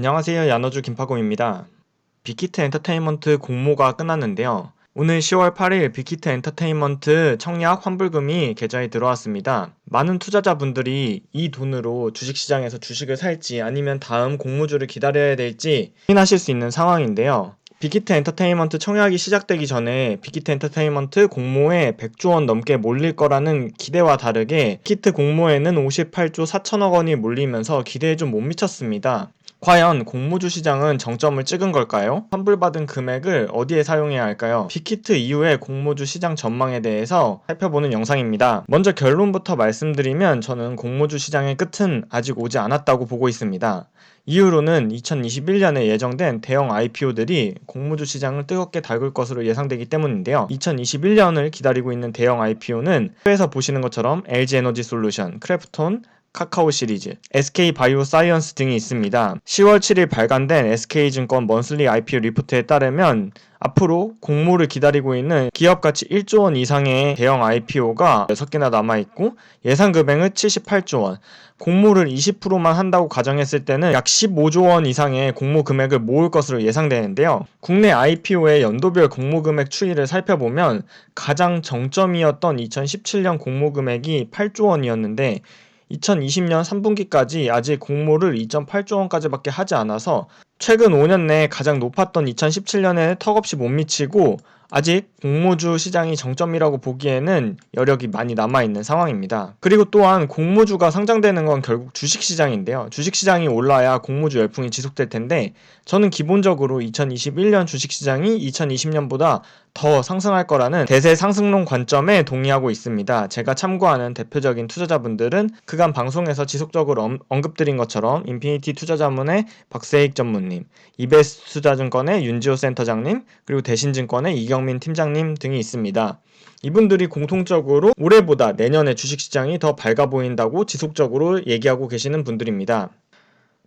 안녕하세요. 야너주 김파곰입니다. 빅히트 엔터테인먼트 공모가 끝났는데요. 오늘 10월 8일 빅히트 엔터테인먼트 청약 환불금이 계좌에 들어왔습니다. 많은 투자자분들이 이 돈으로 주식시장에서 주식을 살지 아니면 다음 공모주를 기다려야 될지 고민하실 수 있는 상황인데요. 빅히트 엔터테인먼트 청약이 시작되기 전에 빅히트 엔터테인먼트 공모에 100조 원 넘게 몰릴 거라는 기대와 다르게 빅히트 공모에는 58조 4천억 원이 몰리면서 기대에 좀 못 미쳤습니다. 과연 공모주 시장은 정점을 찍은 걸까요? 환불받은 금액을 어디에 사용해야 할까요? 빅히트 이후의 공모주 시장 전망에 대해서 살펴보는 영상입니다. 먼저 결론부터 말씀드리면 저는 공모주 시장의 끝은 아직 오지 않았다고 보고 있습니다. 이유로는 2021년에 예정된 대형 IPO들이 공모주 시장을 뜨겁게 달굴 것으로 예상되기 때문인데요. 2021년을 기다리고 있는 대형 IPO는 에서 보시는 것처럼 LG 에너지 솔루션, 크래프톤, 카카오 시리즈, SK 바이오 사이언스 등이 있습니다. 10월 7일 발간된 SK증권 먼슬리 IPO 리포트에 따르면 앞으로 공모를 기다리고 있는 기업 가치 1조 원 이상의 대형 IPO가 6개나 남아 있고 예상 금액은 78조 원, 공모를 20%만 한다고 가정했을 때는 약 15조 원 이상의 공모 금액을 모을 것으로 예상되는데요. 국내 IPO의 연도별 공모 금액 추이를 살펴보면 가장 정점이었던 2017년 공모 금액이 8조 원이었는데 2020년 3분기까지 아직 공모를 2.8조 원까지밖에 하지 않아서 최근 5년 내에 가장 높았던 2017년에 턱없이 못 미치고 아직 공모주 시장이 정점이라고 보기에는 여력이 많이 남아있는 상황입니다. 그리고 또한 공모주가 상장되는 건 결국 주식시장인데요. 주식시장이 올라야 공모주 열풍이 지속될 텐데 저는 기본적으로 2021년 주식시장이 2020년보다 더 상승할 거라는 대세 상승론 관점에 동의하고 있습니다. 제가 참고하는 대표적인 투자자분들은 그간 방송에서 지속적으로 언급드린 것처럼 인피니티 투자자문의 박세익 전무님, 이베스 투자증권의 윤지호 센터장님, 그리고 대신증권의 이경민 팀장님 등이 있습니다. 이분들이 공통적으로 올해보다 내년에 주식시장이 더 밝아 보인다고 지속적으로 얘기하고 계시는 분들입니다.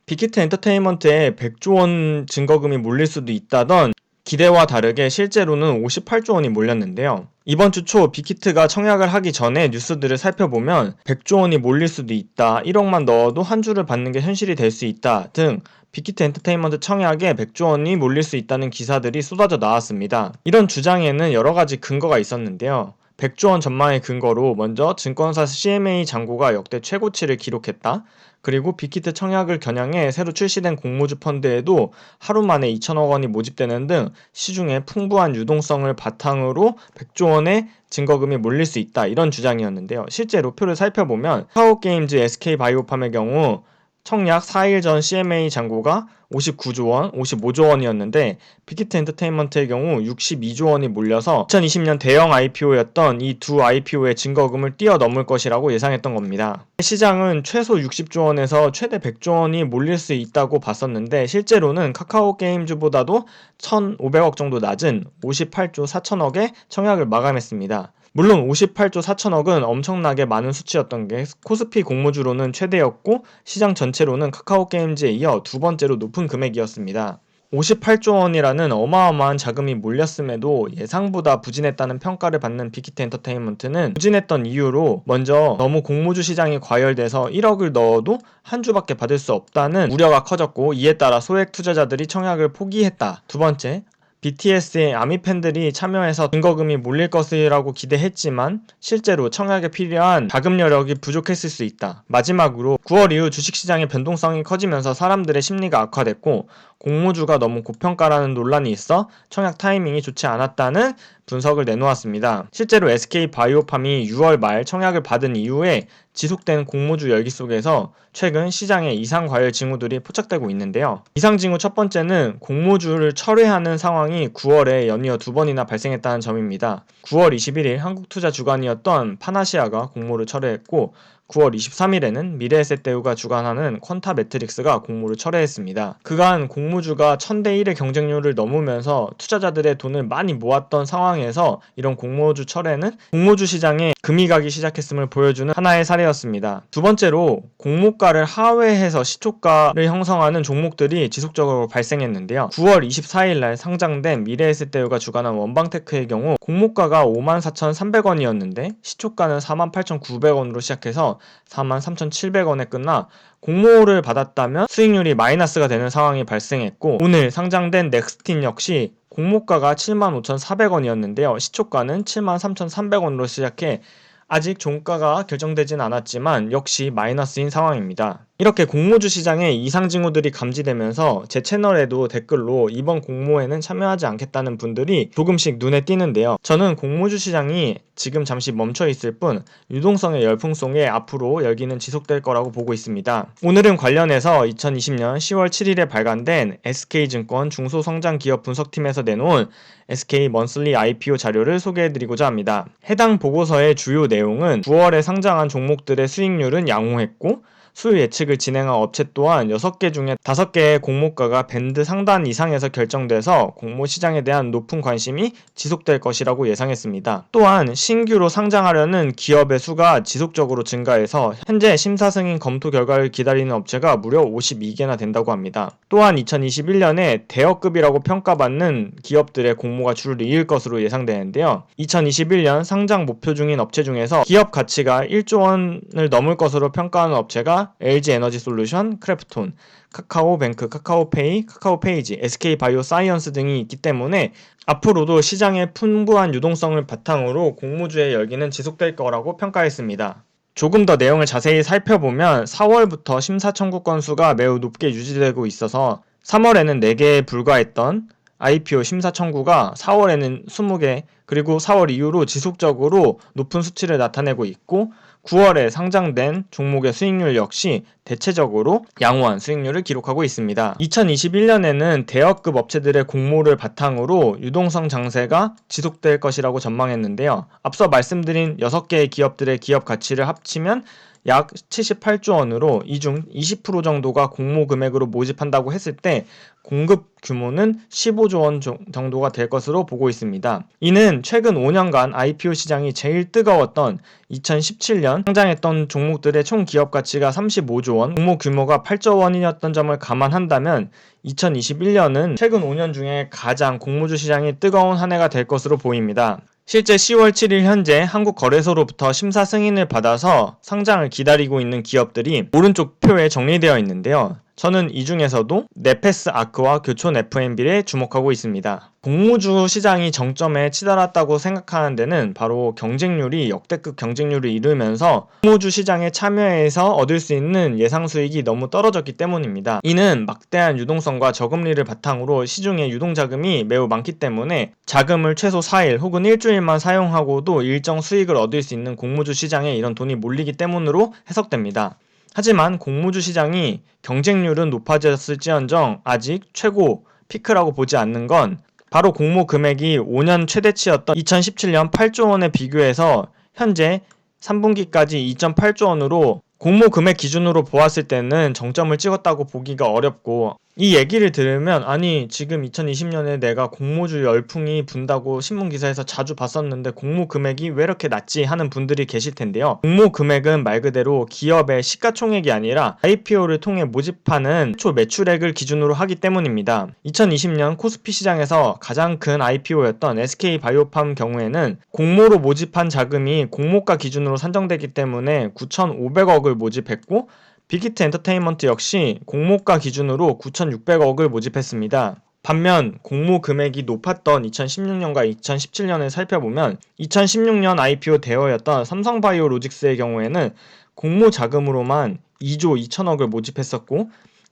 빅히트 엔터테인먼트에 100조 원 증거금이 몰릴 수도 있다던 기대와 다르게 실제로는 58조 원이 몰렸는데요. 이번 주 초 빅히트가 청약을 하기 전에 뉴스들을 살펴보면 100조 원이 몰릴 수도 있다. 1억만 넣어도 한 주를 받는 게 현실이 될 수 있다. 등 빅히트 엔터테인먼트 청약에 100조 원이 몰릴 수 있다는 기사들이 쏟아져 나왔습니다. 이런 주장에는 여러 가지 근거가 있었는데요. 100조 원 전망의 근거로 먼저 증권사 CMA 잔고가 역대 최고치를 기록했다. 그리고 빅히트 청약을 겨냥해 새로 출시된 공모주 펀드에도 하루 만에 2천억 원이 모집되는 등 시중에 풍부한 유동성을 바탕으로 100조 원의 증거금이 몰릴 수 있다 이런 주장이었는데요. 실제 로 표를 살펴보면 카오게임즈 SK바이오팜의 경우 청약 4일 전 CMA 잔고가 59조 원, 55조 원이었는데 빅히트 엔터테인먼트의 경우 62조 원이 몰려서 2020년 대형 IPO였던 이 두 IPO의 증거금을 뛰어넘을 것이라고 예상했던 겁니다. 시장은 최소 60조 원에서 최대 100조 원이 몰릴 수 있다고 봤었는데 실제로는 카카오 게임즈보다도 1,500억 정도 낮은 58조 4천억의 청약을 마감했습니다. 물론 58조 4천억은 엄청나게 많은 수치였던 게 코스피 공모주로는 최대였고 시장 전체로는 카카오 게임즈에 이어 두 번째로 높은 금액이었습니다. 58조 원이라는 어마어마한 자금이 몰렸음에도 예상보다 부진했다는 평가를 받는 빅히트 엔터테인먼트는 부진했던 이유로 먼저 너무 공모주 시장이 과열돼서 1억을 넣어도 한 주밖에 받을 수 없다는 우려가 커졌고 이에 따라 소액 투자자들이 청약을 포기했다. 두 번째, BTS의 아미 팬들이 참여해서 증거금이 몰릴 것이라고 기대했지만 실제로 청약에 필요한 자금 여력이 부족했을 수 있다. 마지막으로 9월 이후 주식시장의 변동성이 커지면서 사람들의 심리가 악화됐고 공모주가 너무 고평가라는 논란이 있어 청약 타이밍이 좋지 않았다는 분석을 내놓았습니다. 실제로 SK 바이오팜이 6월 말 청약을 받은 이후에 지속된 공모주 열기 속에서 최근 시장에 이상 과열 징후들이 포착되고 있는데요. 이상 징후 첫 번째는 공모주를 철회하는 상황이 9월에 연이어 두 번이나 발생했다는 점입니다. 9월 21일 한국 투자 주간이었던 파나시아가 공모를 철회했고 9월 23일에는 미래에셋대우가 주관하는 퀀타 매트릭스가 공모를 철회했습니다. 그간 공모주가 1000대 1의 경쟁률을 넘으면서 투자자들의 돈을 많이 모았던 상황에서 이런 공모주 철회는 공모주 시장에 금이 가기 시작했음을 보여주는 하나의 사례였습니다. 두 번째로 공모가를 하회해서 시초가를 형성하는 종목들이 지속적으로 발생했는데요. 9월 24일 날 상장된 미래에셋대우가 주관한 원방테크의 경우 공모가가 54,300원이었는데 시초가는 48,900원으로 시작해서 43,700원에 끝나 공모를 받았다면 수익률이 마이너스가 되는 상황이 발생했고 오늘 상장된 넥스틴 역시 공모가가 75,400원이었는데요. 시초가는 73,300원으로 시작해 아직 종가가 결정되진 않았지만 역시 마이너스인 상황입니다. 이렇게 공모주 시장에 이상 징후들이 감지되면서 제 채널에도 댓글로 이번 공모에는 참여하지 않겠다는 분들이 조금씩 눈에 띄는데요. 저는 공모주 시장이 지금 잠시 멈춰 있을 뿐 유동성의 열풍송에 앞으로 열기는 지속될 거라고 보고 있습니다. 오늘은 관련해서 2020년 10월 7일에 발간된 SK증권 중소성장기업 분석팀에서 내놓은 SK 먼슬리 IPO 자료를 소개해드리고자 합니다. 해당 보고서의 주요 내용은 9월에 상장한 종목들의 수익률은 양호했고 수요 예측을 진행한 업체 또한 6개 중에 5개의 공모가가 밴드 상단 이상에서 결정돼서 공모 시장에 대한 높은 관심이 지속될 것이라고 예상했습니다. 또한 신규로 상장하려는 기업의 수가 지속적으로 증가해서 현재 심사 승인 검토 결과를 기다리는 업체가 무려 52개나 된다고 합니다. 또한 2021년에 대여급이라고 평가받는 기업들의 공모가 줄을 이을 것으로 예상되는데요. 2021년 상장 목표 중인 업체 중에서 기업 가치가 1조 원을 넘을 것으로 평가하는 업체가 LG 에너지 솔루션, 크래프톤, 카카오뱅크, 카카오페이, 카카오페이지, SK 바이오 사이언스 등이 있기 때문에 앞으로도 시장의 풍부한 유동성을 바탕으로 공모주의 열기는 지속될 거라고 평가했습니다. 조금 더 내용을 자세히 살펴보면 4월부터 심사 청구 건수가 매우 높게 유지되고 있어서 3월에는 4개에 불과했던 IPO 심사 청구가 4월에는 20개, 그리고 4월 이후로 지속적으로 높은 수치를 나타내고 있고 9월에 상장된 종목의 수익률 역시 대체적으로 양호한 수익률을 기록하고 있습니다. 2021년에는 대여급 업체들의 공모를 바탕으로 유동성 장세가 지속될 것이라고 전망했는데요. 앞서 말씀드린 6개의 기업들의 기업 가치를 합치면 약 78조 원으로 이 중 20% 정도가 공모 금액으로 모집한다고 했을 때 공급 규모는 15조 원 정도가 될 것으로 보고 있습니다. 이는 최근 5년간 IPO 시장이 제일 뜨거웠던 2017년 상장했던 종목들의 총 기업 가치가 35조 원, 공모 규모가 8조 원이었던 점을 감안한다면 2021년은 최근 5년 중에 가장 공모주 시장이 뜨거운 한 해가 될 것으로 보입니다. 실제 10월 7일 현재 한국거래소로부터 심사 승인을 받아서 상장을 기다리고 있는 기업들이 오른쪽 표에 정리되어 있는데요. 저는 이 중에서도 네페스 아크와 교촌 FMB에 주목하고 있습니다. 공모주 시장이 정점에 치달았다고 생각하는 데는 바로 경쟁률이 역대급 경쟁률을 이루면서 공모주 시장에 참여해서 얻을 수 있는 예상 수익이 너무 떨어졌기 때문입니다. 이는 막대한 유동성과 저금리를 바탕으로 시중에 유동자금이 매우 많기 때문에 자금을 최소 4일 혹은 일주일만 사용하고도 일정 수익을 얻을 수 있는 공모주 시장에 이런 돈이 몰리기 때문으로 해석됩니다. 하지만 공모주 시장이 경쟁률은 높아졌을지언정 아직 최고 피크라고 보지 않는 건 바로 공모 금액이 5년 최대치였던 2017년 8조 원에 비교해서 현재 3분기까지 2.8조 원으로 공모 금액 기준으로 보았을 때는 정점을 찍었다고 보기가 어렵고 이 얘기를 들으면 아니 지금 2020년에 내가 공모주 열풍이 분다고 신문 기사에서 자주 봤었는데 공모 금액이 왜 이렇게 낮지 하는 분들이 계실 텐데요. 공모 금액은 말 그대로 기업의 시가총액이 아니라 IPO를 통해 모집하는 초 매출액을 기준으로 하기 때문입니다. 2020년 코스피 시장에서 가장 큰 IPO였던 SK 바이오팜 경우에는 공모로 모집한 자금이 공모가 기준으로 산정되기 때문에 9,500억을 모집했고 빅히트 엔터테인먼트 역시 공모가 기준으로 9,600억을 모집했습니다. 반면 공모 금액이 높았던 2016년과 2017년을 살펴보면 2016년 IPO 대여였던 삼성바이오로직스의 경우에는 공모 자금으로만 2조 2천억을 모집했었고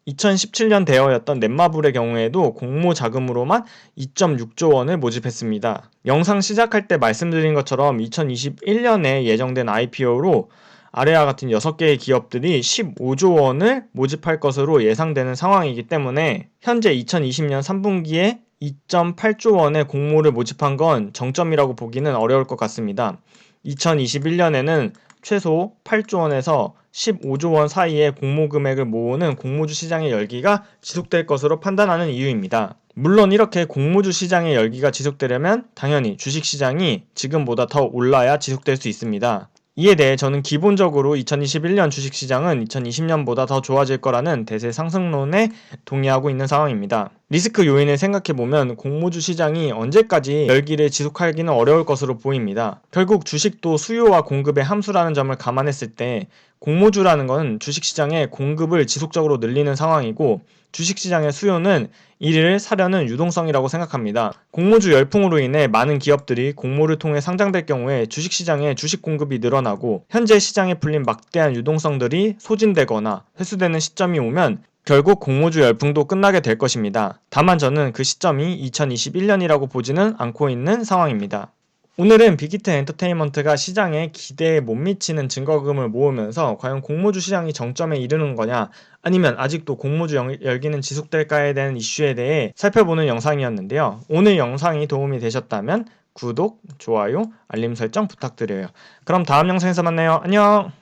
2017년 대여였던 넷마블의 경우에도 공모 자금으로만 2.6조 원을 모집했습니다. 영상 시작할 때 말씀드린 것처럼 2021년에 예정된 IPO로 아래와 같은 6개의 기업들이 15조 원을 모집할 것으로 예상되는 상황이기 때문에 현재 2020년 3분기에 2.8조 원의 공모를 모집한 건 정점이라고 보기는 어려울 것 같습니다. 2021년에는 최소 8조 원에서 15조 원 사이의 공모 금액을 모으는 공모주 시장의 열기가 지속될 것으로 판단하는 이유입니다. 물론 이렇게 공모주 시장의 열기가 지속되려면 당연히 주식 시장이 지금보다 더 올라야 지속될 수 있습니다. 이에 대해 저는 기본적으로 2021년 주식 시장은 2020년보다 더 좋아질 거라는 대세 상승론에 동의하고 있는 상황입니다. 리스크 요인을 생각해보면 공모주 시장이 언제까지 열기를 지속하기는 어려울 것으로 보입니다. 결국 주식도 수요와 공급의 함수라는 점을 감안했을 때 공모주라는 것은 주식시장의 공급을 지속적으로 늘리는 상황이고 주식시장의 수요는 이를 사려는 유동성이라고 생각합니다. 공모주 열풍으로 인해 많은 기업들이 공모를 통해 상장될 경우에 주식시장의 주식 공급이 늘어나고 현재 시장에 풀린 막대한 유동성들이 소진되거나 회수되는 시점이 오면 결국 공모주 열풍도 끝나게 될 것입니다. 다만 저는 그 시점이 2021년이라고 보지는 않고 있는 상황입니다. 오늘은 빅히트 엔터테인먼트가 시장에 기대에 못 미치는 증거금을 모으면서 과연 공모주 시장이 정점에 이르는 거냐 아니면 아직도 공모주 열- 열기는 지속될까에 대한 이슈에 대해 살펴보는 영상이었는데요. 오늘 영상이 도움이 되셨다면 구독, 좋아요, 알림 설정 부탁드려요. 그럼 다음 영상에서 만나요. 안녕!